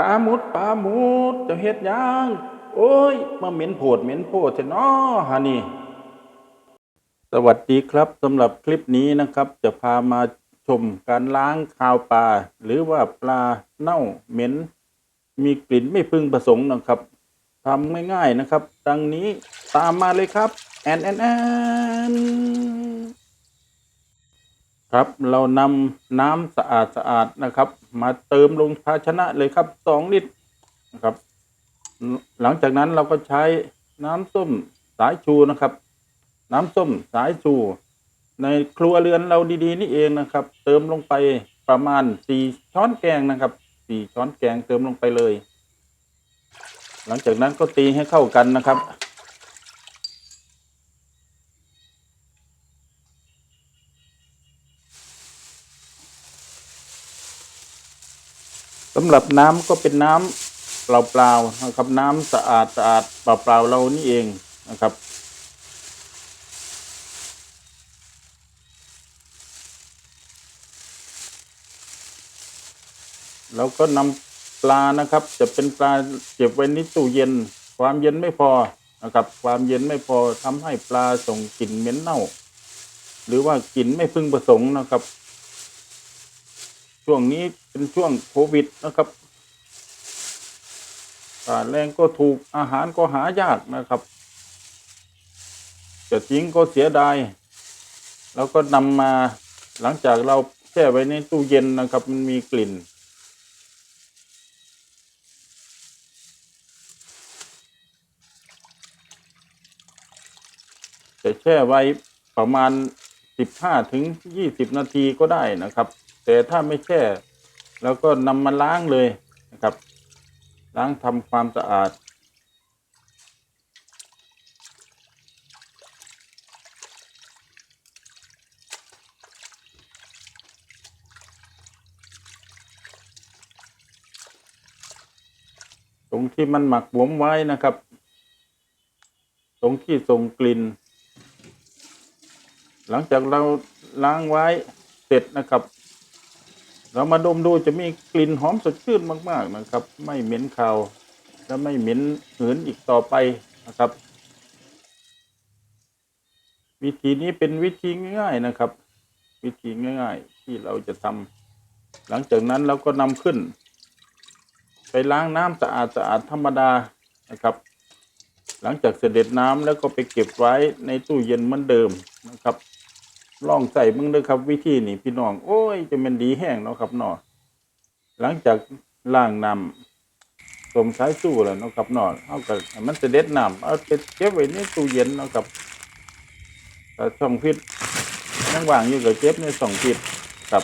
ปลาหมุดปลาหมุดเจะเฮ็ดยังโอ้ย มาเหม็นโผดเหม็นโพดเถอะเนาะฮะนี่ สวัสดีครับสำหรับคลิปนี้นะครับ จะพามาชมการล้างคาวปลา หรือว่าปลาเน่าเหม็น มีกลิ่นไม่พึงประสงค์นะครับทำง่ายๆนะครับ ดังนี้ตามมาเลยครับ แอนแอนแอน ครับ เรานำน้ำสะอาดสะอาดๆนะครับ มาเติมลงภาชนะเลยครับสองลิตรนะครับ หลังจากนั้นเราก็ใช้น้ำส้มสายชูนะครับ น้ำส้มสายชู ในครัวเรือนเราดีๆ นี่เองนะครับ เติมลงไปประมาณสี่ช้อนแกงนะครับสี่ช้อนแกงเติมลงไปเลย หลังจากนั้นก็ตีให้เข้ากันนะครับ สำหรับน้ำก็เป็นน้ำเปล่าๆนะครับ น้ำสะอาดสะอาดเปล่าๆเรานี่เองนะครับ เราก็นำปลานะครับ จะเป็นปลาเก็บไว้ในตู้เย็น ความเย็นไม่พอนะครับ ความเย็นไม่พอทำให้ปลาส่งกลิ่นเหม็นเน่า หรือว่ากลิ่นไม่พึงประสงค์นะครับ ช่วงนี้เป็นช่วงโควิดนะครับค่าแรงก็ถูกอาหารก็หายากนะครับ จะทิ้งก็เสียดายแล้วก็นำมาหลังจากเราแช่ไว้ในตู้เย็นนะครับ มันมีกลิ่น จะแช่ไว้ประมาณสิบห้าถึงยี่สิบนาทีก็ได้นะครับ แต่ถ้าไม่แช่แล้วก็นำมาล้างเลยนะครับ ล้างทำความสะอาด ตรงที่มันหมักหวมไว้นะครับ ตรงที่ส่งกลิ่น หลังจากเราล้างไว้เสร็จนะครับ เรามาดมดูจะมีกลิ่นหอมสดชื่นมาก ๆนะครับ ไม่เหม็นคาวและไม่เหม็นหืนอีกต่อไปนะครับ วิธีนี้เป็นวิธีง่าย ๆนะครับ วิธีง่าย ๆ ที่เราจะทำหลังจากนั้นเราก็นำขึ้น ไปล้างน้ำสะอาดสะอาดธรรมดานะครับ หลังจากเสด็จน้ำแล้วก็ไปเก็บไว้ในตู้เย็นเหมือนเดิม ลองใส่มึงเลยครับ วิธีนี้พี่น้อง โอ้ย จะมันดีแห้งเนาะครับเนาะหลังจากล้างน้ำต้มสายสู้แล้วเนาะครับเนาะเอากับมันจะเด็ดน้ำเอาเก็บไว้ในตู้เย็นเนาะครับช่องฟิตนั่งวางอยู่กับเก็บในสองฟิตครับ